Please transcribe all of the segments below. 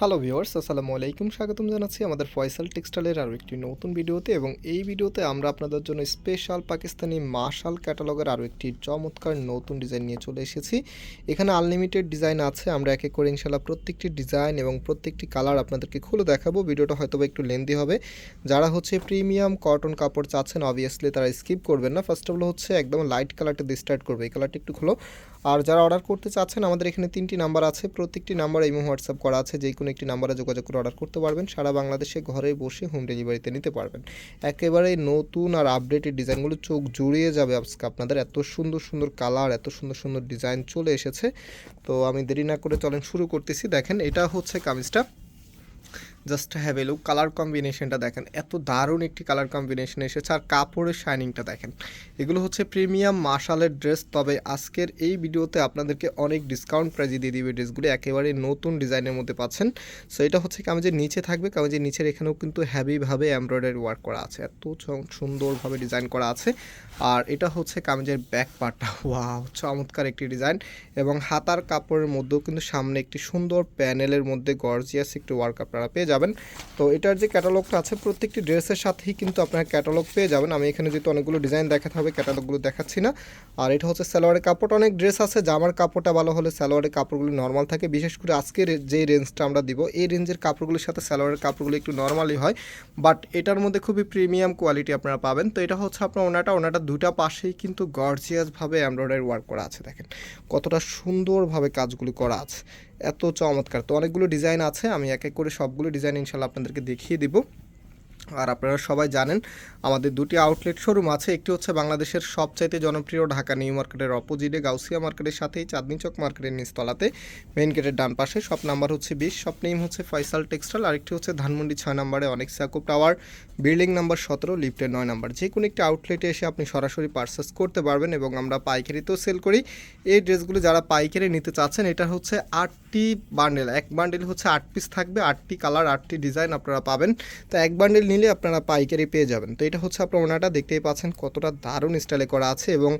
Hello viewers আসসালামু আলাইকুম। স্বাগতম জানাচ্ছি আমাদের ফয়সাল টেক্সটাইলের আরও একটি নতুন ভিডিওতে এবং এই ভিডিওতে আমরা আপনাদের জন্য স্পেশাল পাকিস্তানি মার্শাল ক্যাটালগের আরও একটি চমৎকার নতুন ডিজাইন নিয়ে চলে এসেছি। এখানে আনলিমিটেড ডিজাইন আছে, আমরা এক করে ইনশাল্লাহ প্রত্যেকটি ডিজাইন এবং প্রত্যেকটি কালার আপনাদেরকে খুলে দেখাবো। ভিডিওটা হয়তো একটু লেন্দি হবে। যারা হচ্ছে প্রিমিয়াম কটন কাপড় চাচ্ছেন অবভিয়াসলি তারা স্কিপ করবেন না। ফার্স্ট অফ অল হচ্ছে একদম লাইট কালারটা দিয়ে স্টার্ট করবে, এই কালারটা একটু খুলো। আর যারা অর্ডার করতে চাচ্ছেন, আমাদের এখানে তিনটি নাম্বার আছে। প্রত্যেকটি নাম্বার ইমো হোয়াটসঅ্যাপ করা আছে যে কোনো একটি নাম্বারে যোগাযোগ করে অর্ডার করতে পারবেন। সারা বাংলাদেশে ঘরে বসে হোম ডেলিভারিতে নিতে পারবেন। একেবারে নতুন আর আপডেটেড ডিজাইনগুলো চোখ জুড়িয়ে যাবে আজকে আপনাদের। এত সুন্দর সুন্দর কালার এত সুন্দর সুন্দর ডিজাইন চলে এসেছে। তো আমি দেরি না করে চলেন শুরু করতেছি। দেখেন, এটা হচ্ছে কামিজটা। Just have a look colour কম্বিনেশনটা দেখেন। এত দারুণ একটি কালার কম্বিনেশন এসেছে। আর কাপড়ের শাইনিংটা দেখেন। এগুলো হচ্ছে প্রিমিয়াম মার্শালের ড্রেস তবে আজকের এই ভিডিওতে আপনাদেরকে অনেক ডিসকাউন্ট প্রাইজে দিয়ে দিবে ড্রেসগুলো একেবারে নতুন ডিজাইনের মধ্যে পাচ্ছেন। সো এটা হচ্ছে কামিজের নিচে থাকবে। কামিজের নিচের এখানেও কিন্তু হ্যাভিভাবে এমব্রয়ডারি ওয়ার্ক করা আছে। এত সুন্দরভাবে ডিজাইন করা আছে। আর এটা হচ্ছে কামেজের ব্যাক পার্টটা ওয়াও চমৎকার একটি ডিজাইন এবং হাতার কাপড়ের মধ্যেও কিন্তু সামনে একটি সুন্দর প্যানেলের মধ্যে গর্জিয়াস একটি ওয়ার্ক আপনারা পেয়ে যাবেন। তো এটার যে ক্যাটালগটা আছে, প্রত্যেকটি ড্রেসের সাথেই কিন্তু আপনারা ক্যাটালগ পেয়ে যাবেন। আমি এখানে যেহেতু অনেকগুলো ডিজাইন দেখাতে হবে ক্যাটালগুলো দেখাচ্ছি না। আর এটা হচ্ছে সালোয়ারের কাপড়। অনেক ড্রেস আছে, জামার কাপড়টা ভালো হলে সালোয়ারের কাপড়গুলো নর্মাল থাকে। বিশেষ করে আজকের যে রেঞ্জটা আমরা দিব, এই রেঞ্জের কাপড়গুলোর সাথে সালোয়ারের কাপড়গুলো একটু নর্মালি হয়। বাট এটার মধ্যে খুবই প্রিমিয়াম কোয়ালিটি আপনারা পাবেন। তো এটা হচ্ছে আপনার ওনাটা। ওনাটা দুটা পাশেই কিন্তু গর্জিয়াসভাবে এমব্রয়ডারি ওয়ার্ক করা আছে, দেখেন। কতটা সুন্দরভাবে কাজগুলি করা আছে। এত চমৎকার। তো অনেকগুলো ডিজাইন আছে। আমি এক এক করে সবগুলো ডিজাইন ইনশাল্লাহ আপনাদেরকে দেখিয়ে দিব। আর আপনারা সবাই জানেন, আমাদের দুটি আউটলেট শোরুম আছে। একটি হচ্ছে বাংলাদেশের সবচাইতে জনপ্রিয় ঢাকা নিউ মার্কেটের অপোজিটে গাউসিয়া মার্কেটের সাথেই চাঁদনি চক মার্কেটের নিচতলাতে মেইন গেটের ডান পাশে। শপ নাম্বার হচ্ছে বিশ শপ নেম হচ্ছে ফয়সাল টেক্সটাইল আরেকটি হচ্ছে ধানমন্ডি ছয় নম্বরে, অনেক সাকুব টাওয়ার বিল্ডিং নাম্বার সতেরো লিফটের নয় নাম্বার। যে কোনো একটি আউটলেটে এসে আপনি সরাসরি পার্সেস করতে পারবেন এবং আমরা পাইকারিতেও সেল করি। এই ড্রেসগুলো যারা পাইকারি নিতে চাচ্ছেন, এটা হচ্ছে আটটি বান্ডেল এক বান্ডেল হচ্ছে আট পিস থাকবে, আটটি কালার আটটি ডিজাইন আপনারা পাবেন। তো এক বান্ডেল নিলে আপনারা পাইকারি পেয়ে যাবেন। তো এটা হচ্ছে আপনার ওনাটা, দেখতেই পাচ্ছেন কতটা দারুণ স্টাইলে করা আছে এবং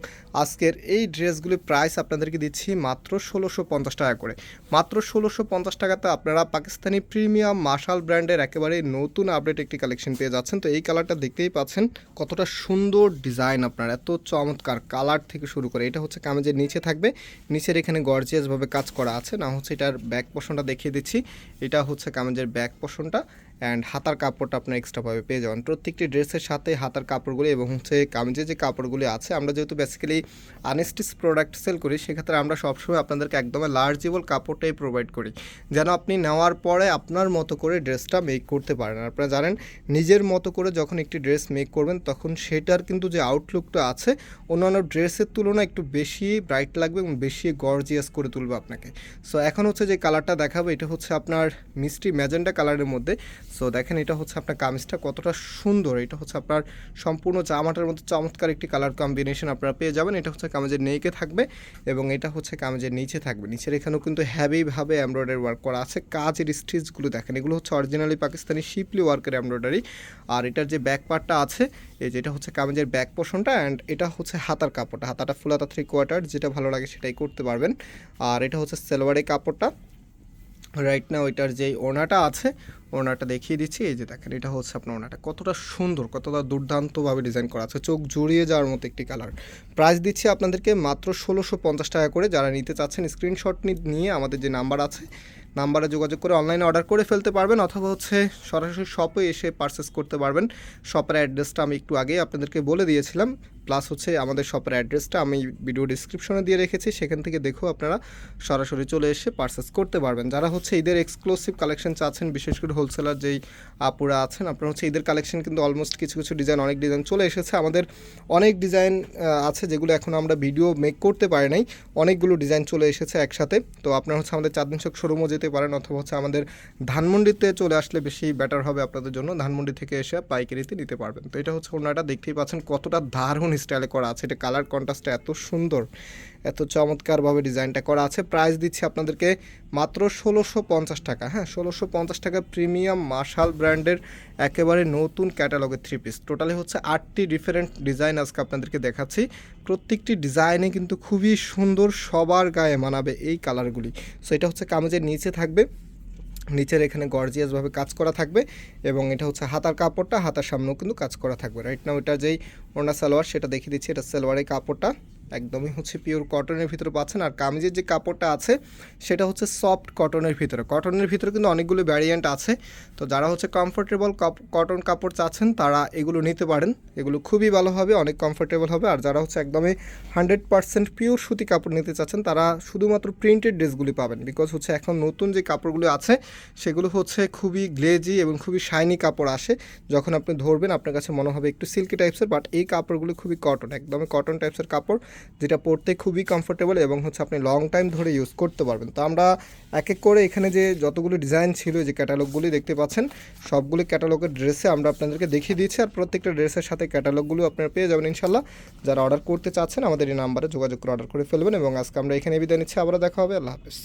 আজকের এই ড্রেসগুলির প্রাইস আপনাদেরকে দিচ্ছি মাত্র ষোলোশো পঞ্চাশ টাকা করে। মাত্র ষোলোশো পঞ্চাশ টাকাতে আপনারা পাকিস্তানি প্রিমিয়াম মার্শাল ব্র্যান্ডের একেবারে নতুন আপডেট একটি কালেকশন পেয়ে যাচ্ছেন। তো এই কালারটা দেখতেই পাচ্ছেন কতটা সুন্দর ডিজাইন আপনার, এত চমৎকার কালার থেকে শুরু করে। এটা হচ্ছে কামেজের নিচে থাকবে, নিচের এখানে গর্জিয়াসভাবে কাজ করা আছে। না হচ্ছে এটার ব্যাক পোষণটা দেখিয়ে দিচ্ছি। এটা হচ্ছে কামেজের ব্যাক পোষণটা অ্যান্ড হাতার কাপড়টা আপনার এক্সট্রাভাবে পেয়ে যাবেন। প্রত্যেকটি ড্রেসের সাথে হাতার কাপড়গুলি এবং হচ্ছে কামিজের যে কাপড়গুলি আছে, আমরা যেহেতু বেসিক্যালি আনস্টিচ প্রোডাক্ট সেল করি, সেক্ষেত্রে আমরা সবসময় আপনাদেরকে একদম লার্জেবল কাপড়টাই প্রোভাইড করি। যেন আপনি নেওয়ার পরে আপনার মতো করে ড্রেসটা মেক করতে পারেন। আপনারা জানেন, নিজের মতো করে যখন একটি ড্রেস মেক করবেন, তখন সেটার কিন্তু যে আউটলুকটা আছে, অন্যান্য ড্রেসের তুলনায় একটু বেশি ব্রাইট লাগবে এবং বেশি গর্জিয়াস করে তুলবে আপনাকে। সো এখন হচ্ছে যে কালারটা দেখাবো, এটা হচ্ছে আপনার মিষ্টি ম্যাজেন্ডা কালারের মধ্যে। সো দেখেন, এটা হচ্ছে আপনার কামিজটা কতটা সুন্দর। এটা হচ্ছে আপনার সম্পূর্ণ জামাটার মধ্যে চমৎকার একটি কালার কম্বিনেশন আপনারা পেয়ে যাবেন। এটা হচ্ছে কামিজের নেইকে থাকবে এবং এটা হচ্ছে কামিজের নিচে থাকবে। নিচের এখানেও কিন্তু হ্যাভিভাবে এমব্রয়ডারি ওয়ার্ক করা আছে। কাজের স্টিচগুলো দেখেন, এগুলো হচ্ছে অরিজিনালি পাকিস্তানি শিপলি ওয়ার্কের এমব্রয়ডারি আর এটার যে ব্যাক পার্টটা আছে, এই যেটা হচ্ছে কামিজের ব্যাক পোর্শনটা অ্যান্ড এটা হচ্ছে হাতার কাপড়টা। হাতাটা ফুলাতা থ্রি কোয়ার্টার যেটা ভালো লাগে সেটাই করতে পারবেন। আর এটা হচ্ছে সেলোয়ারের কাপড়টা। রাইট না ওইটার যেই ওনাটা আছে ওনাটা দেখিয়ে দিচ্ছি, এই যে দেখেন, এটা হচ্ছে আপনার ওনাটা কতটা সুন্দর, কতটা দুর্দান্তভাবে ডিজাইন করা আছে। চোখ জড়িয়ে যাওয়ার মতো একটি কালার প্রাইস দিচ্ছি আপনাদেরকে মাত্র ষোলোশো পঞ্চাশ টাকা করে। যারা নিতে চাচ্ছেন স্ক্রিনশট নিয়ে আমাদের যে নাম্বার আছে নাম্বারে যোগাযোগ করে অনলাইনে অর্ডার করে ফেলতে পারবেন অথবা হচ্ছে সরাসরি শপে এসে পারচেস করতে পারবেন। শপের অ্যাড্রেসটা আমি একটু আগেই আপনাদেরকে বলে দিয়েছিলাম। প্লাস হচ্ছে আমাদের শপের অ্যাড্রেসটা আমি ভিডিও ডিসক্রিপশনে দিয়ে রেখেছি। সেখান থেকে দেখেও আপনারা সরাসরি চলে এসে পারচেস করতে পারবেন। যারা হচ্ছে ঈদের এক্সক্লুসিভ কালেকশন চাচ্ছেন, বিশেষ করে হোলসেলার যেই আপুরা আছেন, আপনারা হচ্ছে ঈদের কালেকশন কিন্তু অলমোস্ট কিছু কিছু ডিজাইন অনেক ডিজাইন চলে এসেছে। আমাদের অনেক ডিজাইন আছে যেগুলো এখন আমরা ভিডিও মেক করতে পারি নাই। অনেকগুলো ডিজাইন চলে এসেছে একসাথে। তো আপনারা হচ্ছে আমাদের চাঁদনি চক শোরুমও যেতে পারেন অথবা হচ্ছে আমাদের ধানমন্ডিতে চলে আসলে বেশি বেটার হবে আপনাদের জন্য। ধানমন্ডি থেকে এসে পাইকারিতে নিতে পারবেন। তো এটা হচ্ছে ওনাটা দেখতেই পাচ্ছেন কতটা দারুণ স্টাইলে করা আছে। এটা কালার কন্ট্রাস্টটা এত সুন্দর। এত চমৎকারভাবে ডিজাইনটা করা আছে। প্রাইস দিচ্ছি আপনাদেরকে মাত্র ষোলোশো পঞ্চাশ টাকা। হ্যাঁ ষোলোশো পঞ্চাশ টাকা প্রিমিয়াম মার্শাল ব্র্যান্ডের একেবারে নতুন ক্যাটালগের থ্রি পিস টোটালি হচ্ছে আটটি ডিফারেন্ট ডিজাইন আজকে আপনাদেরকে দেখাচ্ছি। প্রত্যেকটি ডিজাইনে কিন্তু খুবই সুন্দর সবার গায়ে মানাবে এই কালারগুলি সো এটা হচ্ছে কামেজের নিচে থাকবে। নিচের এখানে গর্জিয়াসভাবে কাজ করা থাকবে এবং এটা হচ্ছে হাতার কাপড়টা হাতার সামনেও কিন্তু কাজ করা থাকবে। রাইট নাও এটা যেই ওনা সালোয়ার, সেটা দেখিয়ে দিচ্ছি। এটা সালোয়ারের কাপড়টা। একদমই হচ্ছে পিওর কটনের ভিতরে পাচ্ছেন। আর কামিজের যে কাপড়টা আছে, সেটা হচ্ছে সফট কটনের ভিতরে। কটনের ভিতরে কিন্তু অনেকগুলো ভ্যারিয়েন্ট আছে। তো যারা হচ্ছে কমফোর্টেবল কটন কাপড় চাচ্ছেন, তারা এগুলো নিতে পারেন। এগুলো খুবই ভালো হবে, অনেক কমফোর্টেবল হবে। আর যারা হচ্ছে একদমই হান্ড্রেড পার্সেন্ট পিওর সুতি কাপড় নিতে চাচ্ছেন, তারা শুধুমাত্র প্রিন্টেড ড্রেসগুলি পাবেন। বিকজ হচ্ছে এখন নতুন যে কাপড়গুলো আছে, সেগুলো হচ্ছে খুবই গ্লেজি এবং খুবই শাইনি কাপড় আসে। যখন আপনি ধরবেন, আপনার কাছে মনে হবে একটু সিল্কি টাইপসের বাট এই কাপড়গুলো খুবই কটন একদমই কটন টাইপসের কাপড়। যেটা পড়তে খুবই কমফোর্টেবল এবং হচ্ছে আপনি লং টাইম ধরে ইউজ করতে পারবেন। তো আমরা এক এক করে এখানে যে যতগুলো ডিজাইন ছিল যে ক্যাটালগুলি দেখতে পাচ্ছেন, সবগুলি ক্যাটালগের ড্রেসে আমরা আপনাদেরকে দেখিয়ে দিয়েছি আর প্রত্যেকটা ড্রেসের সাথে ক্যাটালগুলো আপনারা পেয়ে যাবেন ইনশাল্লাহ যারা অর্ডার করতে চাচ্ছেন, আমাদের এই নাম্বারে যোগাযোগ করে অর্ডার করে ফেলবেন এবং আজকে আমরা এখানে বিদায় নিচ্ছি। আবারও দেখা হবে। আল্লাহ হাফেজ।